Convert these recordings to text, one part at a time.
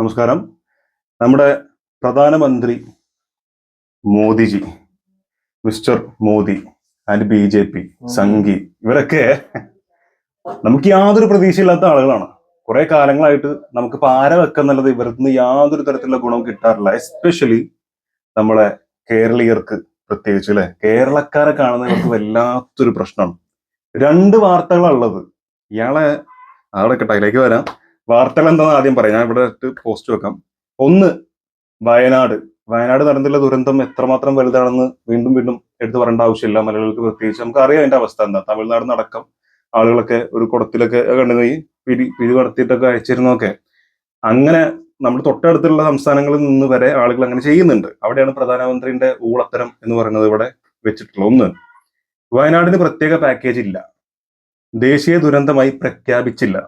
നമസ്കാരം. നമ്മുടെ പ്രധാനമന്ത്രി Modiji mister Modi and B J P Sanghi ഇവരൊക്കെ നമുക്ക് യാതൊരു പ്രതീക്ഷയില്ലാത്ത ആളുകളാണ്. കുറെ കാലങ്ങളായിട്ട് നമുക്ക് പാര വെക്കുന്നുള്ളത് ഇവരിൽ നിന്ന് യാതൊരു തരത്തിലുള്ള ഗുണവും കിട്ടാറില്ല. എസ്പെഷ്യലി നമ്മളെ കേരളീയർക്ക് പ്രത്യേകിച്ച് അല്ലെ? കേരളക്കാരെ കാണുന്ന ഇവർക്ക് വല്ലാത്തൊരു പ്രശ്നമാണ്. രണ്ട് വാർത്തകളാണ് ഉള്ളത്. ഇയാളെ അവിടെ അതിലേക്ക് വരാം. വാർത്തകൾ എന്താണെന്ന് ആദ്യം പറയാം. ഞാൻ ഇവിടെ പോസ്റ്റ് വെക്കാം. ഒന്ന് വയനാട്. വയനാട് നടന്നിട്ടുള്ള ദുരന്തം എത്രമാത്രം വലുതാണെന്ന് വീണ്ടും വീണ്ടും എടുത്തു പറയേണ്ട ആവശ്യമില്ല. മലയാളികൾക്ക് പ്രത്യേകിച്ച് നമുക്ക് അറിയാം അതിന്റെ അവസ്ഥ എന്താ. തമിഴ്നാട് നടക്കം ആളുകളൊക്കെ ഒരു കുടത്തിലൊക്കെ കണ്ടുപോയി പിരി പിരി കടത്തിയിട്ടൊക്കെ അയച്ചിരുന്നൊക്കെ അങ്ങനെ നമ്മൾ തൊട്ടടുത്തുള്ള സംസ്ഥാനങ്ങളിൽ നിന്ന് വരെ ആളുകൾ അങ്ങനെ ചെയ്യുന്നുണ്ട്. അവിടെയാണ് പ്രധാനമന്ത്രിയുടെ ഊളത്തരം എന്ന് പറയുന്നത് ഇവിടെ വെച്ചിട്ടുള്ളത്. ഒന്ന് വയനാടിന് പ്രത്യേക പാക്കേജ് ഇല്ല. ദേശീയ ദുരന്തമായി പ്രഖ്യാപിച്ചില്ല.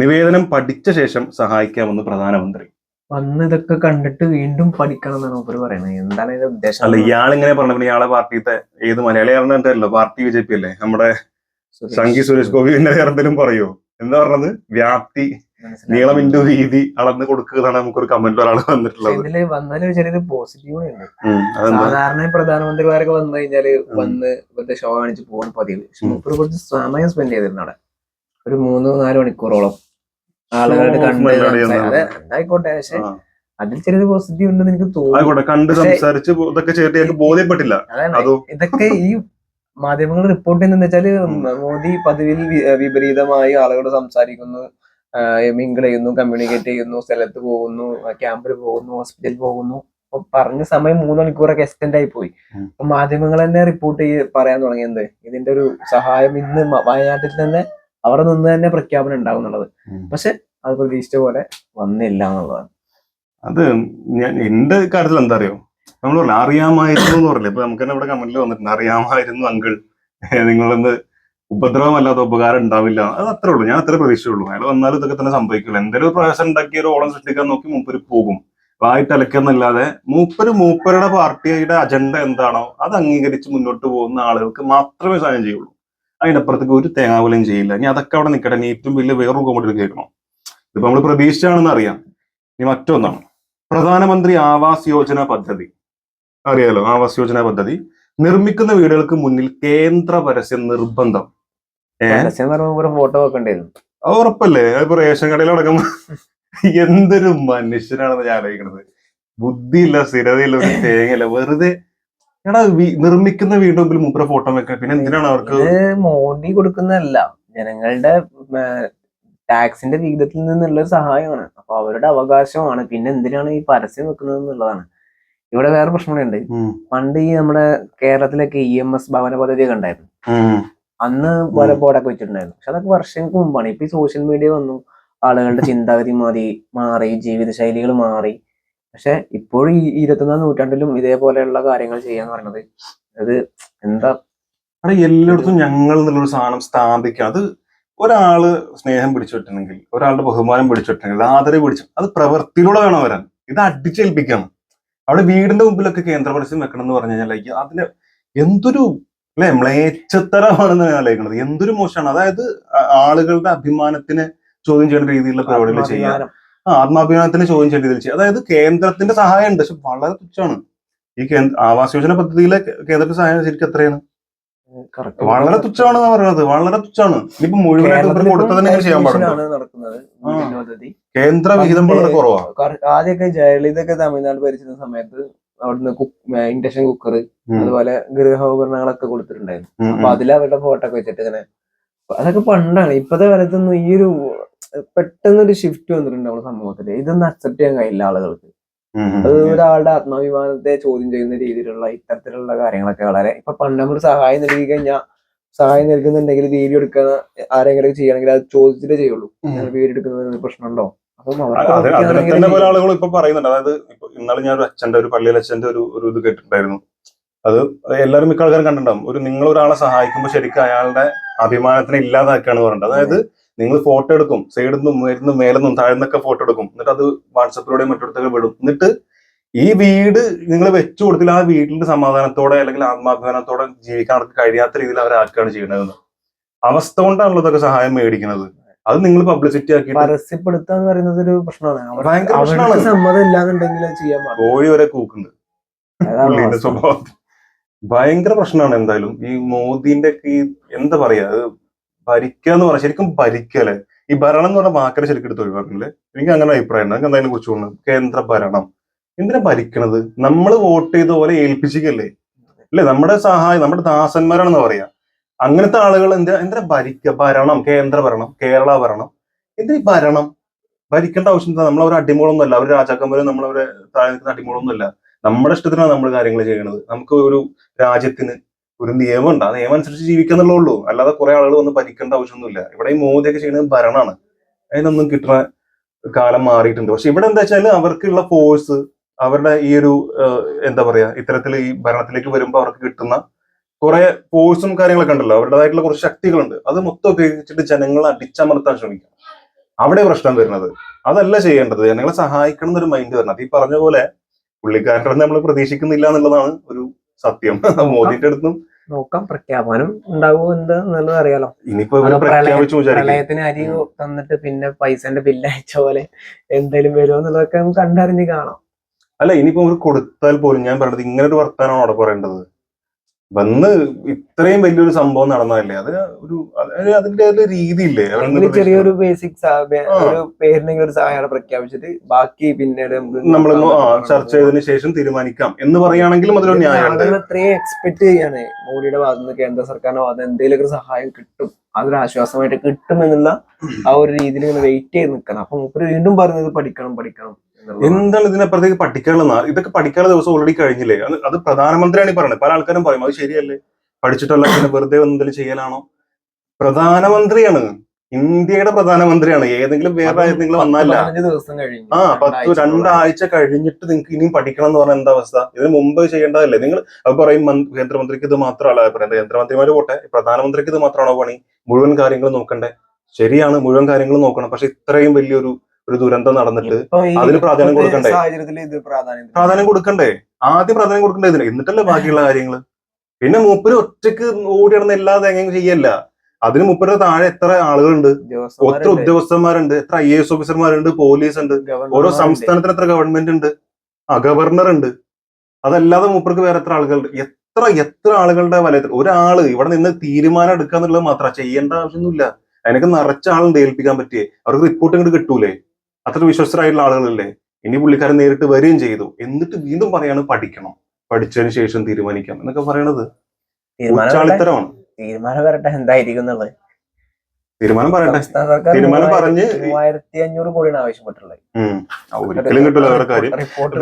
നിവേദനം പഠിച്ച ശേഷം സഹായിക്കാമെന്ന് പ്രധാനമന്ത്രി. വന്ന് ഇതൊക്കെ കണ്ടിട്ട് വീണ്ടും പഠിക്കണം എന്നാണ് മൂപ്പര് പറയുന്നത്. എന്താണ് ഇതിന്റെ ഉദ്ദേശം? അല്ല ഇയാളിങ്ങനെ പറഞ്ഞു പിന്നെ ഇയാളെ പാർട്ടിത്തെ ഏത് മലയാളിയാണെന്നല്ലോ പാർട്ടി ബി ജെ പി അല്ലേ? നമ്മുടെ സംഗി സുരേഷ് ഗോപി പിന്നെ എന്തെങ്കിലും പറയോ? എന്താ പറഞ്ഞത്? വ്യാപ്തി നീളമിന്റെ നീളം ഇൻഡു വീതി അളന്ന് കൊടുക്കുക എന്നാണ് നമുക്കൊരു കമന്റ് ഒരാൾ വന്നിട്ടുള്ളത്. ഇതിൽ വന്നാലും ചെറിയൊരു പോസിറ്റീവ് ഉണ്ട്. സാധാരണ പ്രധാനമന്ത്രിമാരൊക്കെ വന്നു കഴിഞ്ഞാൽ വന്ന് ഇവരുടെ ഷോ കാണിച്ച് പോകാൻ പതിവ്. പക്ഷെ കുറച്ച് സമയം സ്പെൻഡ് ചെയ്തിരുന്നു അവിടെ. ഒരു മൂന്ന് നാല് മണിക്കൂറോളം ആളുകളുടെ കണ്ട് ആയിക്കോട്ടെ പക്ഷെ അതിൽ ചെറിയൊരു പോസിറ്റീവ് ഉണ്ടെന്ന് എനിക്ക് തോന്നുന്നു. കണ്ട് സംസാരിച്ച് ഇതൊക്കെ ചെയ്തിട്ട് ഞങ്ങൾക്ക് ബോധ്യപ്പെട്ടില്ല. ഇതൊക്കെ ഈ മാധ്യമങ്ങൾ റിപ്പോർട്ട് ചെയ്യുന്നത് വെച്ചാൽ മോദി പതിവിൽ വിപരീതമായി ആളുകളോട് സംസാരിക്കുന്നു. മിങ്കിൾ ചെയ്യുന്നു കമ്മ്യൂണിക്കേറ്റ് ചെയ്യുന്നു സ്ഥലത്ത് പോകുന്നു ക്യാമ്പിൽ പോകുന്നു ഹോസ്പിറ്റലിൽ പോകുന്നു. അപ്പൊ പറഞ്ഞ സമയം മൂന്ന് മണിക്കൂറൊക്കെ എക്സ്റ്റെൻഡ് ആയി പോയി. അപ്പൊ മാധ്യമങ്ങൾ തന്നെ റിപ്പോർട്ട് ചെയ്ത് പറയാൻ തുടങ്ങിയത് ഇതിന്റെ ഒരു സഹായം ഇന്ന് വയനാട്ടിൽ തന്നെ അവിടെ നിന്ന് തന്നെ പ്രഖ്യാപനം ഉണ്ടാവും എന്നുള്ളത്. പക്ഷെ അത് പ്രതീക്ഷിച്ച പോലെ വന്നില്ല എന്നുള്ളതാണ്. അത് ഞാൻ എന്റെ കാര്യത്തിൽ എന്താ അറിയോ? നമ്മൾ പറഞ്ഞു അറിയാമായിരുന്നു എന്ന് പറഞ്ഞില്ലേ? ഇപ്പൊ നമുക്ക് തന്നെ ഇവിടെ കമന്റിൽ വന്നിട്ടുണ്ട് അറിയാമായിരുന്നു അങ്കിൾ നിങ്ങളൊന്ന് ഉപദ്രവം അല്ലാത്ത ഉപകാരം ഉണ്ടാവില്ല. അത് അത്രേ ഉള്ളൂ. ഞാൻ അത്രേ പ്രതീക്ഷയുള്ളൂ അയാൾ വന്നാലും ഇതൊക്കെ തന്നെ സംഭവിക്കില്ല എന്തെങ്കിലും ഒരു പ്രയാസം ഉണ്ടാക്കിയ ഒരു ഓളം സൃഷ്ടിക്കാൻ നോക്കി മൂപ്പര് പോകും. വായിട്ടലക്കെന്നല്ലാതെ മൂപ്പര് മൂപ്പരുടെ പാർട്ടിയുടെ അജണ്ട എന്താണോ അത് അംഗീകരിച്ച് മുന്നോട്ട് പോകുന്ന ആളുകൾക്ക് മാത്രമേ സഹായം ചെയ്യുള്ളൂ. അതിനപ്പുറത്തേക്ക് ഒരു തേങ്ങാവലയും ചെയ്യില്ല. ഇനി അതൊക്കെ അവിടെ നിൽക്കട്ടെ ഇനി ഏറ്റവും വലിയ വേറൊരു കോമഡി കേൾക്കണം? ഇതിപ്പോൾ നമ്മൾ പ്രതീക്ഷിച്ചാണെന്ന് അറിയാം. ഇനി മറ്റൊന്നാണ്. പ്രധാനമന്ത്രി ആവാസ് യോജന പദ്ധതി. അറിയാലോ? ആവാസ് യോജന പദ്ധതി. നിർമ്മിക്കുന്ന വീടുകൾക്ക് മുന്നിൽ കേന്ദ്ര പരസ്യം നിർബന്ധം. ഫോട്ടോ അത് ഉറപ്പല്ലേ? അതിപ്പോ റേഷൻ കടയിലടക്കം എന്തൊരു മനുഷ്യനാണെന്ന് ഞാൻ ആലോചിക്കണത്. ബുദ്ധിയില്ല സ്ഥിരതയില്ല ഒരു തേങ്ങയില്ല. വെറുതെ എടാ നിർമ്മിക്കുന്ന വീടിന് മുമ്പിൽ മൂപ്പര ഫോട്ടോ വെക്കാൻ പിന്നെ എന്തിനാണ് അവർക്ക് മോണ്ടി മോഡി കൊടുക്കുന്നതല്ല. ജനങ്ങളുടെ ടാക്സിന്റെ വിഹിതത്തിൽ നിന്നുള്ള ഒരു സഹായമാണ്. അപ്പൊ അവരുടെ അവകാശമാണ്. പിന്നെ എന്തിനാണ് ഈ പരസ്യം വെക്കുന്നത് എന്നുള്ളതാണ്. ഇവിടെ വേറെ പ്രശ്നമുണ്ട്. ഉം, പണ്ട് ഈ നമ്മുടെ കേരളത്തിലൊക്കെ ഇ എം എസ് ഭവന പദ്ധതിയൊക്കെ ഉണ്ടായിരുന്നു. അന്ന് പല ബോർഡൊക്കെ വെച്ചിട്ടുണ്ടായിരുന്നു. പക്ഷെ അതൊക്കെ വർഷങ്ങൾക്ക് മുമ്പാണ്. ഇപ്പൊ ഈ സോഷ്യൽ മീഡിയ വന്നു. ആളുകളുടെ ചിന്താഗതി മാറി മാറി ജീവിതശൈലികൾ മാറി. പക്ഷെ ഇപ്പോഴും ഈ ഇരുപത്തൊന്നാം നൂറ്റാണ്ടിലും ഇതേപോലെയുള്ള കാര്യങ്ങൾ ചെയ്യാന്ന് പറയുന്നത് അത് എന്താ അവിടെ എല്ലായിടത്തും ഞങ്ങൾ എന്നുള്ളൊരു സാധനം സ്ഥാപിക്കുക അത് ഒരാൾ സ്നേഹം പിടിച്ചിട്ടുണ്ടെങ്കിൽ ഒരാളുടെ ബഹുമാനം പിടിച്ചിട്ടുണ്ടെങ്കിൽ ആദരവ് പിടിച്ചു അത് പ്രവൃത്തിയിലൂടെ വേണം വരാൻ. ഇത് അടിച്ചേൽപ്പിക്കണം. അവിടെ വീടിന്റെ മുമ്പിലൊക്കെ കേന്ദ്ര പരസ്യം വെക്കണം എന്ന് പറഞ്ഞു കഴിഞ്ഞാൽ അതിന് എന്തൊരു അല്ലെ മ്ലേച്ഛത്തരമാണെന്ന് ഞാൻ ആലോചിക്കുന്നത്. എന്തൊരു മോശമാണ്. അതായത് ആളുകളുടെ അഭിമാനത്തിന് ചോദ്യം ചെയ്യുന്ന രീതിയിലുള്ള പരിപാടികൾ ചെയ്യുക ആത്മാഭിമാനത്തിന് ചോദ്യം ചെയ്യേണ്ടി തിരിച്ചു. അതായത് കേന്ദ്രത്തിന്റെ സഹായം ഉണ്ട് പക്ഷെ വളരെ തുച്ഛമാണ്. ഈ കേന്ദ്ര ആവാസ് യോജന പദ്ധതിയിലെ കേന്ദ്രത്തിന്റെ സഹായം ശരിക്കും എത്രയാണ്. വളരെ തുച്ഛമാണ് പറയുന്നത് വളരെ തുച്ഛമാണ്. ഇനിയിപ്പോ മുഴുവനായിട്ട് കൊടുത്തതന്നെ ചെയ്യാൻ പാടില്ല കേന്ദ്ര വിഹിതം വളരെ കുറവാണ് കറ- ആദ്യമൊക്കെ ജയലളിതൊക്കെ തമിഴ്നാട് ഭരിച്ചിരുന്ന സമയത്ത് അവിടുന്ന് ഇൻഡക്ഷൻ കുക്കർ അതുപോലെ ഗൃഹോപകരണങ്ങളൊക്കെ കൊടുത്തിട്ടുണ്ടായിരുന്നു. അപ്പൊ അതിൽ അവരുടെ ഫോട്ടോ ഒക്കെ വെച്ചിട്ട് ഇങ്ങനെ അതൊക്കെ പണ്ടാണ്. ഇപ്പത്തെ കാലത്തൊന്നും ഈ ഒരു പെട്ടെന്നൊരു ഷിഫ്റ്റ് വന്നിട്ടുണ്ട് നമ്മുടെ സമൂഹത്തിൽ. ഇതൊന്നും അക്സെപ്റ്റ് ചെയ്യാൻ കഴിയില്ല ആളുകൾക്ക്. അത് ഒരാളുടെ ആത്മാഭിമാനത്തെ ചോദ്യം ചെയ്യുന്ന രീതിയിലുള്ള ഇത്തരത്തിലുള്ള കാര്യങ്ങളൊക്കെ വളരെ ഇപ്പൊ പണ്ട് നമ്മൾ സഹായം നൽകി കഴിഞ്ഞാൽ സഹായം നൽകുന്നുണ്ടെങ്കിൽ വീഡിയോ എടുക്കുന്ന ആരെങ്കിലും ചെയ്യണമെങ്കിൽ അത് ചോദിച്ചിട്ടേ ചെയ്യുള്ളൂ. വീഡിയോ എടുക്കുന്നതിന് പ്രശ്നമുണ്ടോ? അതിനെ പല ആളുകളും ഇപ്പൊ പറയുന്നുണ്ട്. അതായത് ഇപ്പൊ ഇന്നാളെ ഞാൻ ഒരു അച്ഛന്റെ ഒരു പള്ളിയിലെ അച്ഛന്റെ ഒരു ഒരു ഇത് കേട്ടിട്ടുണ്ടായിരുന്നു. അത് എല്ലാവരും മിക്ക ആൾക്കാരും കണ്ടിട്ടുണ്ടാവും. ഒരു നിങ്ങൾ ഒരാളെ സഹായിക്കുമ്പോൾ ശരിക്കും അയാളുടെ അഭിമാനത്തിന് ഇല്ലാതാക്കുകയാണ് പറഞ്ഞത് അതായത് നിങ്ങൾ ഫോട്ടോ എടുക്കും സൈഡിൽ നിന്നും ഉയർന്നും മേലെന്നും താഴ്ന്നൊക്കെ ഫോട്ടോ എടുക്കും. എന്നിട്ട് അത് വാട്സപ്പിലൂടെ മറ്റിടത്തൊക്കെ വിടും. എന്നിട്ട് ഈ വീട് നിങ്ങൾ വെച്ചു കൊടുത്തില്ല ആ വീട്ടിന്റെ സമാധാനത്തോടെ അല്ലെങ്കിൽ ആത്മാഭിമാനത്തോടെ ജീവിക്കാൻ അവർക്ക് കഴിയാത്ത രീതിയിൽ അവരാക്കുകയാണ് ചെയ്യുന്നത്. അവസ്ഥ കൊണ്ടാണല്ലോ ഇതൊക്കെ സഹായം മേടിക്കുന്നത്. അത് നിങ്ങൾ പബ്ലിസിറ്റി ആക്കി പരസ്യപ്പെടുത്തുക എന്ന് പറയുന്നത് ഒരു പ്രശ്നമാണ്. അവർ- സമ്മതം ഇല്ലാന്നുണ്ടെങ്കിൽ ചെയ്യാൻ കോഴി വരെ കൂക്കുണ്ട്. പുള്ളിന്റെ സ്വഭാവം ഭയങ്കര പ്രശ്നമാണ് എന്തായാലും. ഈ മോദിന്റെ ഒക്കെ ഈ എന്താ പറയാ? അത് ഭരിക്കുക എന്ന് പറഞ്ഞാൽ ശരിക്കും ഭരിക്കല്ലേ ഈ ഭരണം എന്ന് പറഞ്ഞ വാക്കിനെ ശരിക്കും എടുത്ത് ഒഴിവാക്കുന്നില്ലേ എനിക്ക് അങ്ങനെ അഭിപ്രായം ഉണ്ട്. എന്താ എന്തായാലും കുറിച്ച് തോന്നുന്നു? കേന്ദ്ര ഭരണം. എന്തിനാ ഭരിക്കണത്? നമ്മൾ വോട്ട് ചെയ്ത പോലെ ഏൽപ്പിച്ചിക്കല്ലേ അല്ലെ? നമ്മുടെ സഹായം നമ്മുടെ ദാസന്മാരാണെന്ന് പറയാ. അങ്ങനത്തെ ആളുകൾ എന്താ എന്തിനാ ഭരിക്കുക ഭരണം കേന്ദ്ര ഭരണം കേരള ഭരണം. എന്തിനാ ഭരണം? ഭരിക്കേണ്ട ആവശ്യം എന്താ? നമ്മളവരെ അടിമകളൊന്നുമല്ല. അവർ രാജാക്കന്മാരും നമ്മളവരെ താഴെ നിൽക്കുന്ന അടിമകളൊന്നുമല്ല. നമ്മുടെ ഇഷ്ടത്തിനാണ് നമ്മൾ കാര്യങ്ങൾ ചെയ്യണത്. നമുക്ക് ഒരു രാജ്യത്തിന് ഒരു നിയമം ഉണ്ട് ആ നിയമം അനുസരിച്ച് ജീവിക്കാന്നുള്ളേ ഉള്ളൂ അല്ലാതെ കുറെ ആളുകൾ വന്ന് ഭരിക്കേണ്ട ആവശ്യമൊന്നുമില്ല. ഇവിടെ ഈ മോദിയൊക്കെ ചെയ്യുന്നത് ഭരണമാണ്. അതിനൊന്നും കിട്ടുന്ന കാലം മാറിയിട്ടുണ്ട്. പക്ഷെ ഇവിടെ എന്താ വെച്ചാൽ അവർക്കുള്ള ഫോഴ്സ് അവരുടെ ഈ ഒരു എന്താ പറയാ ഇത്തരത്തിൽ ഈ ഭരണത്തിലേക്ക് വരുമ്പോൾ അവർക്ക് കിട്ടുന്ന കുറെ ഫോഴ്സും കാര്യങ്ങളൊക്കെ ഉണ്ടല്ലോ. അവരുടേതായിട്ടുള്ള കുറച്ച് ശക്തികളുണ്ട്. അത് മൊത്തം ഉപയോഗിച്ചിട്ട് ജനങ്ങളെ അടിച്ചമർത്താൻ ശ്രമിക്കും. അവിടെ പ്രശ്നം വരുന്നത്. അതല്ല ചെയ്യേണ്ടത്. ജനങ്ങളെ സഹായിക്കണം എന്നൊരു മൈൻഡ് വരണം ഈ പറഞ്ഞ പോലെ പുള്ളിക്കാരുടെ നമ്മൾ പ്രതീക്ഷിക്കുന്നില്ല എന്നുള്ളതാണ് സത്യം. മോദിന്റെ അടുത്തും നോക്കാം. പ്രഖ്യാപനം ഉണ്ടാവുമോ എന്താന്നുള്ളത് അറിയാലോ. ഇനിയിപ്പോ പ്രളയത്തിന് അരി തന്നിട്ട് പിന്നെ പൈസന്റെ ബില്ല് അയച്ച പോലെ എന്തെങ്കിലും വരുമോ എന്നുള്ളതൊക്കെ നമുക്ക് കണ്ടറിഞ്ഞ് കാണാം. അല്ല ഇനിയിപ്പോ കൊടുത്താൽ പോലും ഞാൻ പറഞ്ഞത് ഇങ്ങനെ ഒരു വർത്താനമാണ് അവിടെ പറയേണ്ടത്? വന്ന് ഇത്രയും വലിയൊരു സംഭവം നടന്നതല്ലേ അത് ഒരു അത് അതിന്റെ ഒരു രീതിയില്ലേ ചെറിയൊരു ബേസിക്. ഒരു പേരിനെങ്കിലും ഒരു സഹായം പ്രഖ്യാപിച്ചിട്ട് ബാക്കി പിന്നീട് നമ്മൾ. ചർച്ച ചെയ്തതിനു ശേഷം തീരുമാനിക്കാം എന്ന് പറയുകയാണെങ്കിലും അതിലൊരു ന്യായമാണ് അത്രയും എക്സ്പെക്ട് ചെയ്യാണ് മോഡിയുടെ ഭാഗത്ത് നിന്ന് കേന്ദ്ര സർക്കാരിന്റെ ഭാഗത്ത് എന്തെങ്കിലും ഒരു സഹായം കിട്ടും അതൊരു ആശ്വാസമായിട്ട് കിട്ടും എന്നുള്ള ആ ഒരു രീതിയിൽ ഇങ്ങനെ വെയിറ്റ് ചെയ്ത് നിൽക്കണം അപ്പൊ മുപ്പര് വീണ്ടും പറഞ്ഞത് പഠിക്കണം പഠിക്കണം. എന്താണ് ഇതിനപ്പുറത്തേക്ക് പഠിക്കാനുള്ള ഇതൊക്കെ പഠിക്കാനുള്ള ദിവസം ഓൾറെഡി കഴിഞ്ഞില്ലേ? അത് പ്രധാനമന്ത്രിയാണ് ഈ പറയുന്നത്. പല ആൾക്കാരും പറയും അത് ശരിയല്ലേ? പഠിച്ചിട്ടല്ല പിന്നെ വെറുതെ എന്തെങ്കിലും ചെയ്യാനാണോ പ്രധാനമന്ത്രിയാണ്. ഇന്ത്യയുടെ പ്രധാനമന്ത്രിയാണ്. ഏതെങ്കിലും വേറെ ഏതെങ്കിലും വന്നല്ല കഴിഞ്ഞു. ആ പത്ത് രണ്ടാഴ്ച കഴിഞ്ഞിട്ട് നിങ്ങൾക്ക് ഇനിയും പഠിക്കണം എന്ന് പറഞ്ഞാൽ എന്താ അവസ്ഥ? ഇതിന് മുമ്പ് ചെയ്യേണ്ടതല്ലേ? നിങ്ങൾ അത് പറയും മന്ത്രി- കേന്ദ്രമന്ത്രിക്ക് ഇത് മാത്രമല്ല പറയുന്നത്. കേന്ദ്രമന്ത്രിമാര് പോട്ടെ പ്രധാനമന്ത്രിക്ക് ഇത് മാത്രമാണോ പണി? മുഴുവൻ കാര്യങ്ങളും നോക്കണ്ടേ? ശരിയാണ് മുഴുവൻ കാര്യങ്ങളും നോക്കണം. പക്ഷെ ഇത്രയും വലിയൊരു ഒരു ദുരന്തം നടന്നിട്ട് അതിന് പ്രാധാന്യം കൊടുക്കണ്ടേ? പ്രാധാന്യം കൊടുക്കണ്ടേ? ആദ്യം പ്രാധാന്യം കൊടുക്കണ്ടേ ഇതിന്? എന്നിട്ടല്ലേ ബാക്കിയുള്ള കാര്യങ്ങൾ പിന്നെ മൂപ്പര് ഒറ്റയ്ക്ക് ഓടി നടന്ന എല്ലാ തേങ്ങയും ചെയ്യല്ല. അതിന് മുപ്പരുടെ താഴെ എത്ര ആളുകളുണ്ട്? എത്ര ഉദ്യോഗസ്ഥന്മാരുണ്ട്, എത്ര ഐ എസ് ഓഫീസർമാരുണ്ട് പോലീസ് ഉണ്ട് ഓരോ. സംസ്ഥാനത്തിന് എത്ര ഗവൺമെന്റ് ഉണ്ട് ആ ഗവർണർ ഉണ്ട് അതല്ലാതെ മൂപ്പർക്ക് വേറെ എത്ര ആളുകളുണ്ട്? എത്ര എത്ര ആളുകളുടെ വലയത്തിൽ? ഒരാൾ ഇവിടെ നിന്ന് തീരുമാനം എടുക്കുക എന്നുള്ളത് മാത്രം ചെയ്യേണ്ട ആവശ്യമൊന്നുമില്ല. അതിനൊക്കെ നിറച്ച ആളുണ്ട് ഏൽപ്പിക്കാൻ പറ്റിയേ. അവർക്ക് റിപ്പോർട്ട് ഇങ്ങോട്ട് കിട്ടൂലേ? അത്ര വിശ്വസ്തരായിട്ടുള്ള ആളുകളല്ലേ? ഇനി പുള്ളിക്കാരൻ നേരിട്ട് വരികയും ചെയ്തു. എന്നിട്ട് വീണ്ടും പറയാണ് പഠിക്കണം. പഠിച്ചതിന് ശേഷം തീരുമാനിക്കാം എന്നൊക്കെ പറയണത് തീരുമാനം വരട്ടെ, ഉച്ചാളിത്തരമാണ് തീരുമാനം വരട്ടെ എന്തായിരിക്കും എന്നുള്ളത് തീരുമാനം പറയട്ടെ. തീരുമാനം പറഞ്ഞ് മൂവായിരത്തി അഞ്ഞൂറ് കോടിയാണ് ആവശ്യപ്പെട്ടുള്ളത് ഒരിക്കലും കിട്ടില്ല വേറെ കാര്യം.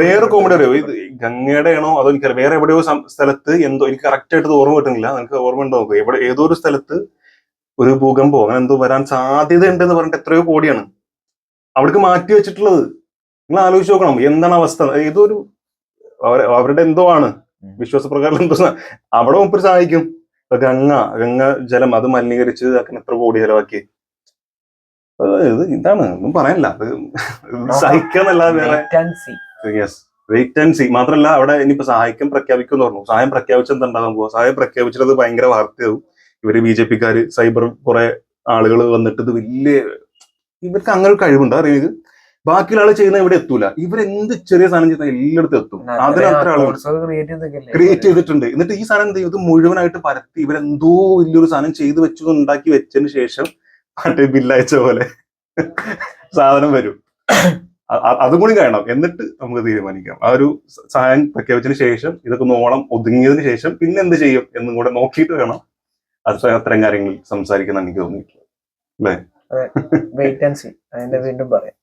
വേറെ കോമഡി അറിയോ? ഇത് ഗംഗയുടെ ആണോ അതോ എനിക്കറിയാം വേറെ എവിടെയോ സ്ഥലത്ത് എന്തോ എനിക്ക് കറക്റ്റ് ആയിട്ട് ഓർമ്മ കിട്ടുന്നില്ല. നിനക്ക് ഓർമ്മ ഉണ്ടോ? നോക്കുക എവിടെ ഏതോ ഒരു സ്ഥലത്ത് ഒരു ഭൂകമ്പോ അങ്ങനെ എന്തോ വരാൻ സാധ്യത ഉണ്ടെന്ന് പറഞ്ഞിട്ട് എത്രയോ കോടിയാണ്. അവിടേക്ക് മാറ്റി വെച്ചിട്ടുള്ളത്. നിങ്ങൾ ആലോചിച്ച് നോക്കണം. എന്താണ് അവസ്ഥ? ഏതൊരു അവരുടെ എന്തോ ആണ്. വിശ്വാസ വിശ്വാസപ്രകാരം എന്തോ അവിടെ മുമ്പ് സഹായിക്കും. ഗംഗ ഗംഗ ജലം അത് മലിനീകരിച്ച് അങ്ങനെ എത്ര കോടി ചെലവാക്കി. ഇത് ഇതാണ്. ഒന്നും പറയാനില്ല. അത് സഹിക്കാന്നല്ലാതെ വേറെ. യെസ് വെയിറ്റ് ആൻഡ് സി മാത്രമല്ല അവിടെ ഇനിയിപ്പോ സഹായിക്കാൻ പ്രഖ്യാപിക്കും എന്ന് പറഞ്ഞു. സഹായം പ്രഖ്യാപിച്ചത് പോവാ? സഹായം പ്രഖ്യാപിച്ചിട്ട് ഭയങ്കര വാർത്തയാവും. ഇവർ ബി ജെ പിക്കാര് സൈബർ കുറെ ആളുകൾ വന്നിട്ട് ഇത് വലിയ ഇവർക്ക് അങ്ങനെ ഒരു കഴിവുണ്ട് അറിയുന്നത് ബാക്കിയുള്ള ആൾ ചെയ്യുന്ന ഇവിടെ എത്തൂല. ഇവരെന്ത് ചെറിയ സാധനം ചെയ്യുന്ന എല്ലായിടത്തും എത്തും. അതിന് അത്ര ആളുകൾ ക്രിയേറ്റ് ചെയ്തിട്ടുണ്ട്. എന്നിട്ട് ഈ സാധനം എന്ത് ചെയ്യും? ഇത് മുഴുവനായിട്ട് പരത്തി ഇവരെന്തോ വലിയൊരു സാധനം ചെയ്തു വെച്ചു ഉണ്ടാക്കി വെച്ചതിന് ശേഷം മറ്റേ ബില്ലയച്ച പോലെ സാധനം വരും. അതും കൂടി കാണണം എന്നിട്ട് നമുക്ക് തീരുമാനിക്കാം. ആ ഒരു സഹായം പ്രഖ്യാപിച്ചതിന് ശേഷം ഇതൊക്കെ നോളം ഒതുങ്ങിയതിന് ശേഷം പിന്നെ എന്ത് ചെയ്യും എന്നും കൂടെ നോക്കിയിട്ട് വേണം. അത് അത്തരം കാര്യങ്ങൾ സംസാരിക്കുന്ന എനിക്ക് തോന്നിയിട്ടുള്ളത്. വെയിറ്റ് ആൻഡ് സി അതിന്റെ വീണ്ടും പറയാം.